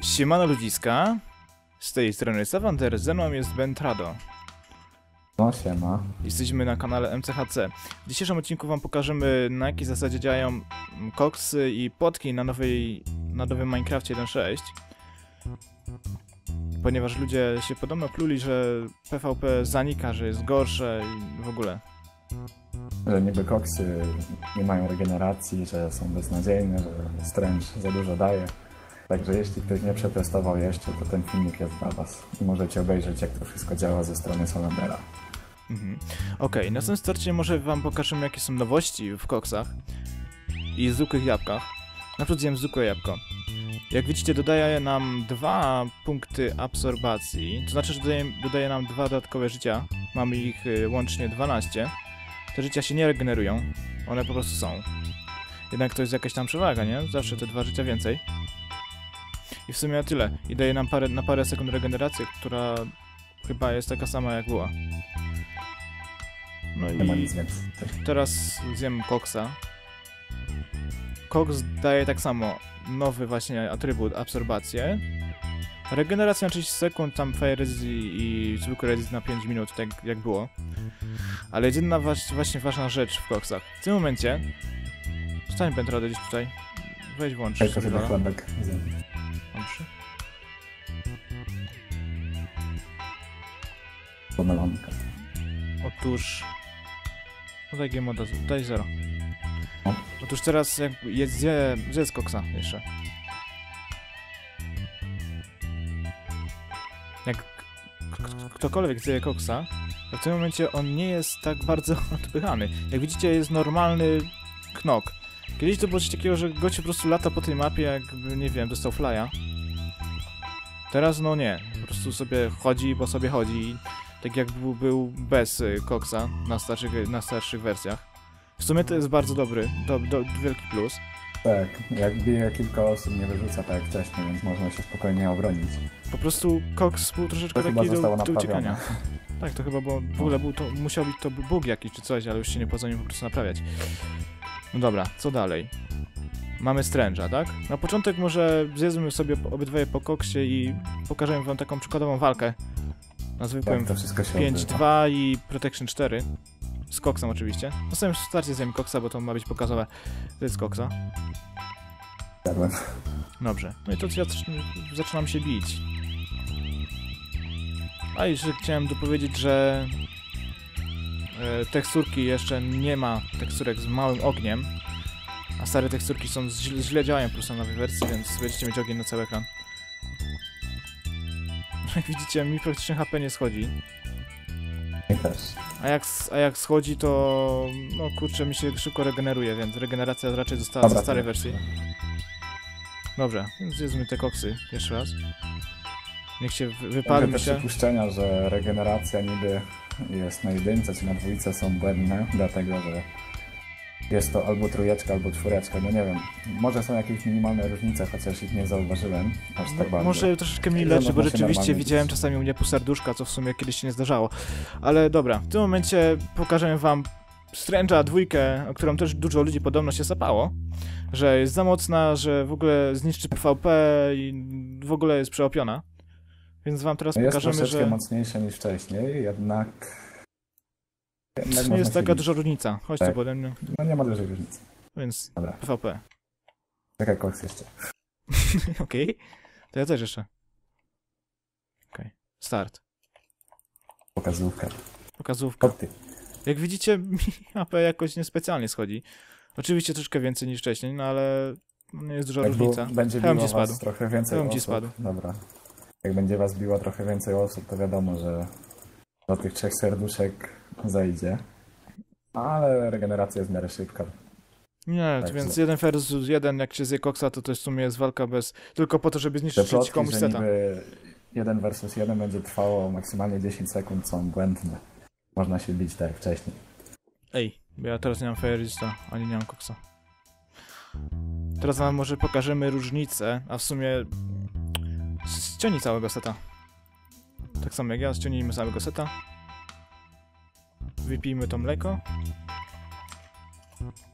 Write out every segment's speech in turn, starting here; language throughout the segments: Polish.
Siemano ludziska, z tej strony Savanter, ze mną jest Bentrado. No siema. Jesteśmy na kanale MCHC. W dzisiejszym odcinku wam pokażemy na jakiej zasadzie działają koksy i potki na nowej, na nowym Minecrafcie 1.6. Ponieważ ludzie się podobno pluli, że PvP zanika, że jest gorsze i w ogóle. Że niby koksy nie mają regeneracji, że są beznadziejne, że Strange za dużo daje. Także jeśli ktoś nie przetestował jeszcze, to ten filmik jest dla was. I możecie obejrzeć, jak to wszystko działa ze strony Salandera. Mhm. Okej, na tym starcie może wam pokażemy jakie są nowości w koksach i zwykłych jabłkach. Na przykład zjem zwykłe jabłko. Jak widzicie dodaje nam dwa punkty absorbacji, to znaczy, że dodaje, dodaje nam dwa dodatkowe życia. Mamy ich y, łącznie 12. Te życia się nie regenerują, one po prostu są. Jednak to jest jakaś tam przewaga, nie? Zawsze te dwa życia więcej. I w sumie tyle. I daje nam parę, na parę sekund regenerację, która chyba jest taka sama jak była. No i więcej. teraz zjem koksa. Koks daje tak samo nowy właśnie atrybut absorbację. Regeneracja na 30 sekund, tam fire resist i, zwykły resist na 5 minut, tak jak było. Ale jedyna właśnie ważna rzecz w koksach. W tym momencie... Stań Bentrode gdzieś tutaj. Weź włącz Tylko Dobrze. Pomelonka. Otóż... No moda, daj 0. No. Otóż teraz jak jest zje, zjedz koksa jeszcze. Jak ktokolwiek zje koksa, to w tym momencie on nie jest tak bardzo odpychany. Jak widzicie jest normalny knok. Kiedyś to było coś takiego, że gość po prostu lata po tej mapie jakby, nie wiem, dostał flya. Teraz no nie, po prostu sobie chodzi, bo sobie chodzi tak jak był, był bez y, koksa na starszych, na starszych wersjach. W sumie to jest bardzo dobry, do, do, wielki plus. Tak, jak bije kilka osób, nie wyrzuca tak jak wcześniej, więc można się spokojnie obronić. Po prostu koks był troszeczkę To taki do, do uciekania. Tak, to chyba, bo w ogóle był to, musiał być to bug jakiś czy coś, ale już się nie pozwolił po prostu naprawiać. No dobra, co dalej? Mamy Strange'a, tak? Na początek może zjedzmy sobie obydwoje po koksie i pokażemy wam taką przykładową walkę. Na zwykłym odbywa. 5-2 i Protection 4. Z koksem oczywiście. Na samym starcie zjem koksa, bo to ma być pokazowe. To jest koksa. Dobrze. No i to ja zacz- zaczynam się bić. A jeszcze chciałem dopowiedzieć, że teksturki jeszcze nie ma teksturek z małym ogniem, a stare teksturki są źle, źle działają po prostu na nowej wersji, więc będziecie mieć ogień na cały ekran. Jak widzicie, mi praktycznie HP nie schodzi. A jak, a jak schodzi, to no kurczę, mi się szybko regeneruje, więc regeneracja raczej została ze starej wersji. Dobrze, więc zjedzmy te koksy jeszcze raz. Niech się wy- Mamy wypalmy te się. przypuszczenia, że regeneracja niby jest na jedynce czy na dwójce są błędne, dlatego że jest to albo trójeczka, albo czwóreczka, no nie wiem. Może są jakieś minimalne różnice, chociaż ich nie zauważyłem aż tak bardzo. Może troszeczkę mniej leczy, bo rzeczywiście widziałem czasami u mnie pół serduszka, co w sumie kiedyś się nie zdarzało. Ale dobra, w tym momencie pokażę wam Strange'a dwójkę, o którą też dużo ludzi podobno się sapało. Że jest za mocna, że w ogóle zniszczy PvP i w ogóle jest przeopiona. Więc wam teraz No jest pokażemy, troszeczkę że mocniejsze niż wcześniej, jednak... jednak nie jest taka duża różnica. Chodź tu Tak. pode mnie. No nie ma dużej różnicy. Więc Dobra, PvP. czekaj koks jeszcze. Okej. To ja też jeszcze. Okej. Start. Pokazówka. Pokazówka. Koty. Jak widzicie, mi AP jakoś niespecjalnie schodzi. Oczywiście troszkę więcej niż wcześniej, no ale nie jest duża było- różnica. będzie Hełm ci spadł. trochę więcej Hełm ci spadł. Dobra. Jak będzie was biło trochę więcej osób, to wiadomo, że do tych trzech serduszek zajdzie. Ale regeneracja jest w miarę szybka. Nie, Tak, więc że- jeden versus jeden, jak się zje koksa, to to jest w sumie jest walka bez... Tylko po to, żeby zniszczyć plotki, komuś seta. jeden versus jeden będzie trwało maksymalnie 10 sekund, są błędne. Można się bić tak jak wcześniej. Ej, bo ja teraz nie mam Fireista, ani nie mam koksa. Teraz wam może pokażemy różnicę, a w sumie... Ściągnij całego seta. Tak samo jak ja, ściągnijmy całego seta. Wypijmy to mleko.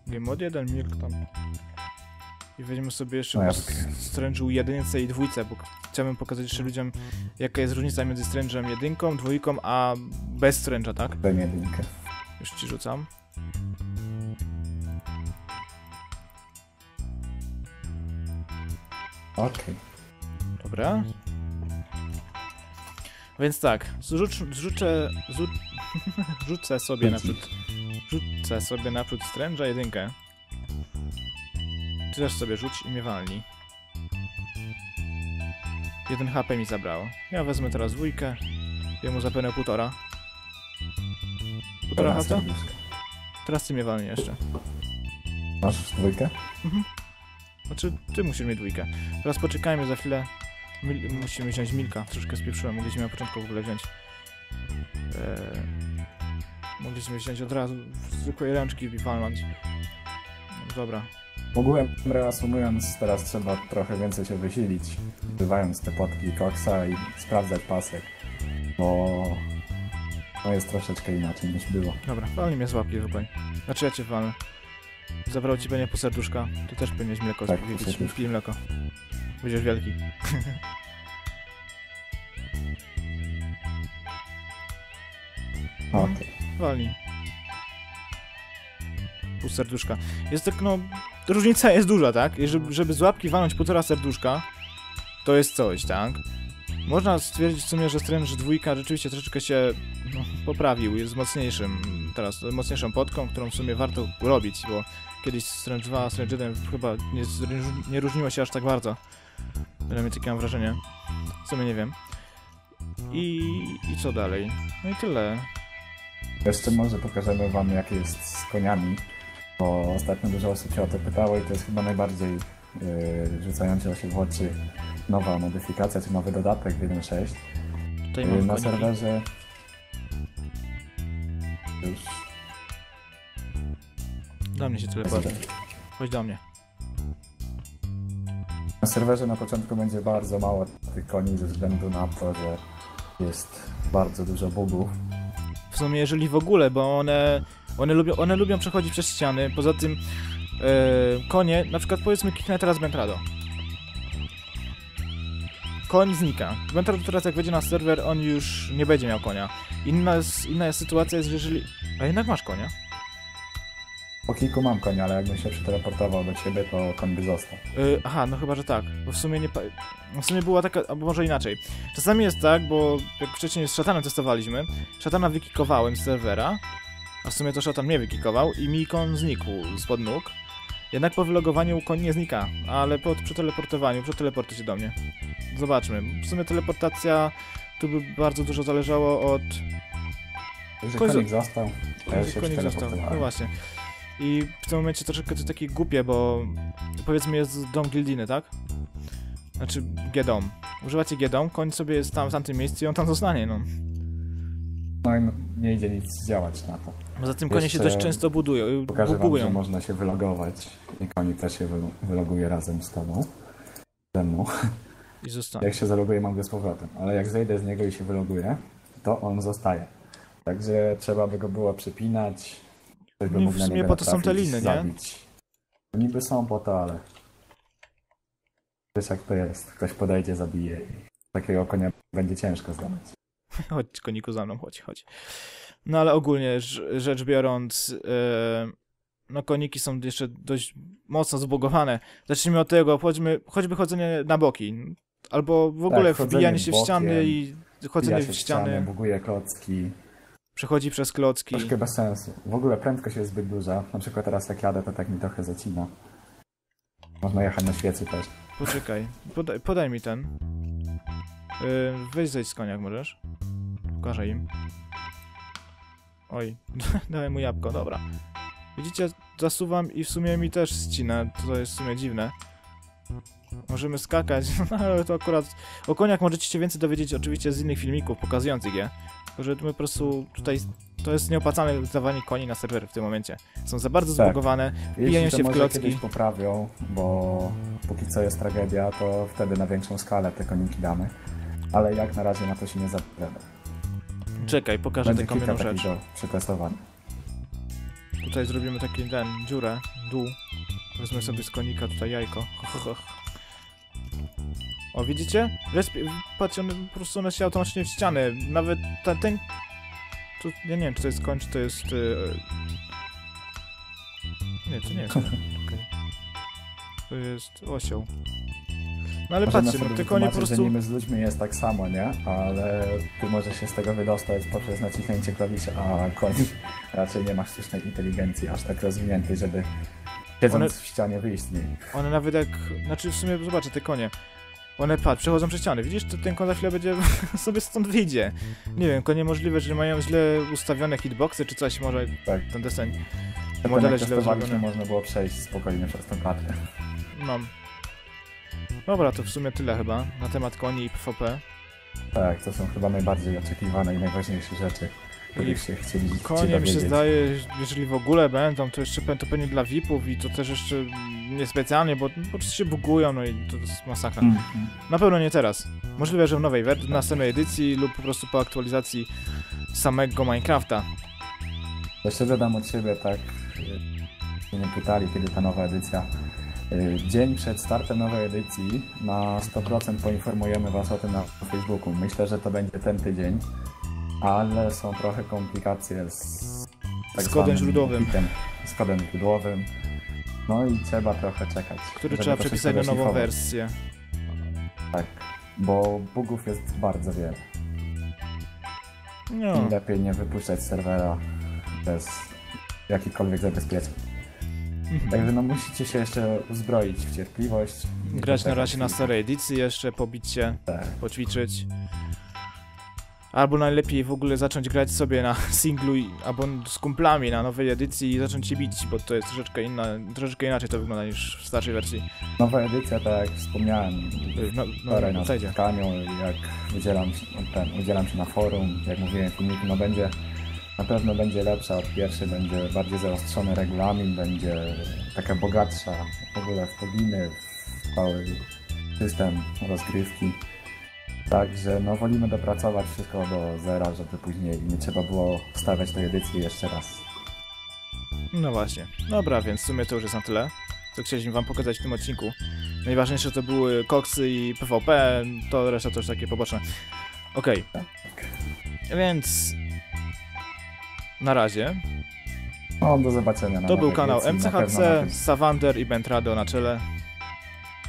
Game mod 1, milk tam. I weźmiemy sobie jeszcze No ja Strange'u jedynce i dwójce, bo chciałbym pokazać jeszcze ludziom, jaka jest różnica między Strange'em jedynką, dwójką, a bez Strange'a, tak? Daj mi jedynkę. Już ci rzucam. Okej. Dobra. Więc tak, zrzuc, zrzucę, zrzu, rzucę sobie naprzód, rzucę sobie naprzód Strange'a jedynkę. Ty też sobie rzuć i mnie walni. Jeden HP mi zabrało. Ja wezmę teraz dwójkę. Jemu zapewne półtora. Półtora HP? Teraz ty mnie walni jeszcze. Masz dwójkę? Znaczy, ty musisz mieć dwójkę. Teraz poczekajmy za chwilę. Mil musimy wziąć Milka. Troszkę spieprzyłem. Mogliśmy na początku w ogóle wziąć. Eee, mogliśmy wziąć od razu zwykłej ręczki i walnąć. No, dobra. Ogółem reasumując, teraz trzeba trochę więcej się wysilić, używając te potki koksa i sprawdzać pasek, bo to jest troszeczkę inaczej niż było. Dobra, walnij mnie z łapki zwykłej. Znaczy ja cię walnę. Zabrał ci pewnie po serduszka. Ty też powinieneś mleko Tak, serduszku. Pij mleko. Będziesz wielki. Okej. Walnij. Pół serduszka. Jest tak, no... Różnica jest duża, tak? Żeby, żeby z łapki walnąć półtora serduszka, to jest coś, tak? Można stwierdzić w sumie, że Strange dwójka rzeczywiście troszeczkę się no, poprawił, jest mocniejszym, teraz mocniejszą podką, którą w sumie warto robić, bo kiedyś Strange 2, Strange 1 chyba nie, nie różniło się aż tak bardzo. Przynajmniej takie mam wrażenie. W sumie nie wiem. I, I co dalej? No i tyle. Jeszcze może pokażemy wam jak jest z koniami, bo ostatnio dużo osób się o to pytało i to jest chyba najbardziej yy, rzucająca się w oczy nowa modyfikacja, czy nowy dodatek w 1.6. Tutaj Yy, na koniki. serwerze już Do mnie się teleportuje. Chodź do mnie. Na serwerze na początku będzie bardzo mało tych koni ze względu na to, że jest bardzo dużo bugów. W sumie jeżeli w ogóle, bo one, one, lubią, one lubią przechodzić przez ściany. Poza tym e, konie, na przykład powiedzmy kliknę teraz Bentrado. Koń znika. Bentrado teraz jak wejdzie na serwer, on już nie będzie miał konia. Inna, jest- inna sytuacja jest, że jeżeli... A jednak masz konia. Po kilku mam konia, ale jakbym się przeteleportował do ciebie, to koń by został. Yy, aha, no chyba, że tak, bo w sumie nie... W sumie była taka, albo może inaczej. Czasami jest tak, bo jak wcześniej z szatanem testowaliśmy, szatana wykikowałem z serwera, a w sumie to szatan mnie wykikował i mi kon znikł spod nóg. Jednak po wylogowaniu koń nie znika, ale po przeteleportowaniu, przeteleportuje się do mnie. Zobaczmy. W sumie teleportacja tu by bardzo dużo zależało od... Koń konik został, ja konik został. No właśnie. I w tym momencie troszeczkę to takie głupie, bo powiedzmy jest dom Gildiny, tak? Znaczy G-dom. Używacie G-dom, koń sobie jest tam w tamtym miejscu i on tam zostanie, no. No i no, nie idzie nic działać na to. Poza tym konie się Jeszcze dość często budują, Pokażę wam, że można się wylogować i konik też się wylo- wyloguje razem z tobą. Ze mną. I zostanie. Jak się zaloguje, mogę z powrotem. Ale jak zejdę z niego i się wyloguję, to on zostaje. Także trzeba by go było przypinać. By No w sumie po to są te liny, nie? Niby są po to, ale... Wiesz jak to jest. Ktoś podejdzie, zabije i takiego konia będzie ciężko zdobyć. Chodź, koniku, za mną, chodź, chodź. No ale ogólnie rz- rzecz biorąc, e, no koniki są jeszcze dość mocno zbugowane. Zacznijmy od tego, chodźmy, choćby chodzenie na boki. Albo w ogóle Tak, wbijanie się w ściany i chodzenie Wbija się w ściany, buguje klocki. Przechodzi przez klocki. Troszkę bez sensu. W ogóle prędkość jest zbyt duża. Na przykład teraz jak jadę, to tak mi trochę zacina. Można jechać na świecy też. Poczekaj, podaj, podaj mi ten. Yy, weź zejdź z konia, jak możesz. Pokażę im. Oj, dałem mu jabłko, dobra. Widzicie, zasuwam i w sumie mi też ścina, to jest w sumie dziwne. Możemy skakać, no ale to akurat... O koniach możecie się więcej dowiedzieć oczywiście z innych filmików pokazujących je. Tylko, że my po prostu tutaj... To jest nieopłacalne wydawanie koni na serwer w tym momencie. Są za bardzo Tak. zbugowane, wbijają Jeśli się w klocki. kiedyś poprawią, bo póki co jest tragedia, to wtedy na większą skalę te koniki damy. Ale jak na razie na to się nie zapowiada. Czekaj, pokażę Będzie taką jedną rzecz. do przetestowania. Tutaj zrobimy taki ten, dziurę, dół. Wezmę sobie z konika tutaj jajko. Ho, ho, ho. O, widzicie? Respie... Patrzcie, one po prostu one się automatycznie w ścianę. Nawet ta, ten... Tu, ja nie wiem, czy to jest koń, czy to jest... Yy... Nie, to nie jest koń. Okej. To jest osioł. No ale Możemy patrzcie, no te konie po prostu... że z ludźmi jest tak samo, nie? Ale ty możesz się z tego wydostać poprzez naciśnięcie klawiszy, a koń raczej nie ma sztucznej inteligencji aż tak rozwiniętej, żeby siedząc One- w ścianie wyjść z niej. One nawet jak... Znaczy w sumie, zobaczę, te konie. One, patrz, przechodzą przez ściany. Widzisz, to ten koń za chwilę będzie sobie stąd wyjdzie. Nie wiem, konie możliwe, że mają źle ustawione hitboxy czy coś, może Tak. ten deseń. Potem Modele źle zrobione. można było przejść spokojnie przez tę klatkę. Mam. Dobra, to w sumie tyle chyba na temat koni i PvP. Tak, to są chyba najbardziej oczekiwane i najważniejsze rzeczy, których się chcieli Konie mi się zdaje, jeżeli w ogóle będą, to jeszcze to pewnie dla VIP-ów i to też jeszcze niespecjalnie, bo po prostu się bugują, no i to jest masakra. Mhm. Na pewno nie teraz. Możliwe, że w nowej wersji, następnej edycji lub po prostu po aktualizacji samego Minecrafta. Jeszcze dodam od siebie, tak, mnie pytali, kiedy ta nowa edycja. Y, Dzień przed startem nowej edycji na 100% poinformujemy Was o tym na Facebooku. Myślę, że to będzie ten tydzień, ale są trochę komplikacje z, tak Z kodem źródłowym. plikiem, Z kodem źródłowym. No i trzeba trochę czekać. Który trzeba przepisać na nową wersję. Tak, bo bugów jest bardzo wiele. No, I lepiej nie wypuszczać serwera bez jakichkolwiek zabezpieczeń. Mhm. Także no musicie się jeszcze uzbroić w cierpliwość. grać na razie na starej edycji jeszcze, pobić się, Tak. poćwiczyć. Albo najlepiej w ogóle zacząć grać sobie na singlu i, albo z kumplami na nowej edycji i zacząć się bić, bo to jest troszeczkę inna, troszeczkę inaczej to wygląda niż w starszej wersji. Nowa edycja, tak jak wspomniałem Y, No, no, wczoraj no, na spotkaniu, jak udzielam, się- ten, udzielam się na forum, jak mówiłem w filmiku, no będzie na pewno będzie lepsza od pierwszej, będzie bardziej zaostrzony regulamin, będzie taka bogatsza w ogóle w pluginy, w cały system rozgrywki. Także no wolimy dopracować wszystko do zera, żeby później nie trzeba było wstawiać tej edycji jeszcze raz. No właśnie. Dobra, więc w sumie to już jest na tyle, co chcieliśmy wam pokazać w tym odcinku. Najważniejsze to były koksy i PvP, to reszta to już takie poboczne. Okej. Więc... Na razie. No do zobaczenia na To był kanał MCHC, Savander i Bentrado na czele.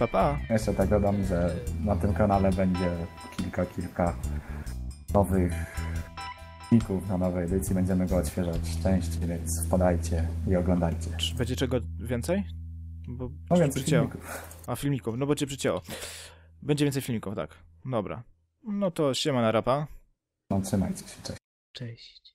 Pa, pa. Jeszcze tak dodam, że na tym kanale będzie kilka, kilka nowych filmików na nowej edycji. Będziemy go odświeżać częściej, więc wpadajcie i oglądajcie. Czy będzie czego więcej? Bo No więcej przycięło. filmików. A filmików, no bo cię przycięło. Będzie więcej filmików, tak. Dobra. No to siema na rapa. No trzymajcie się, cześć. Cześć.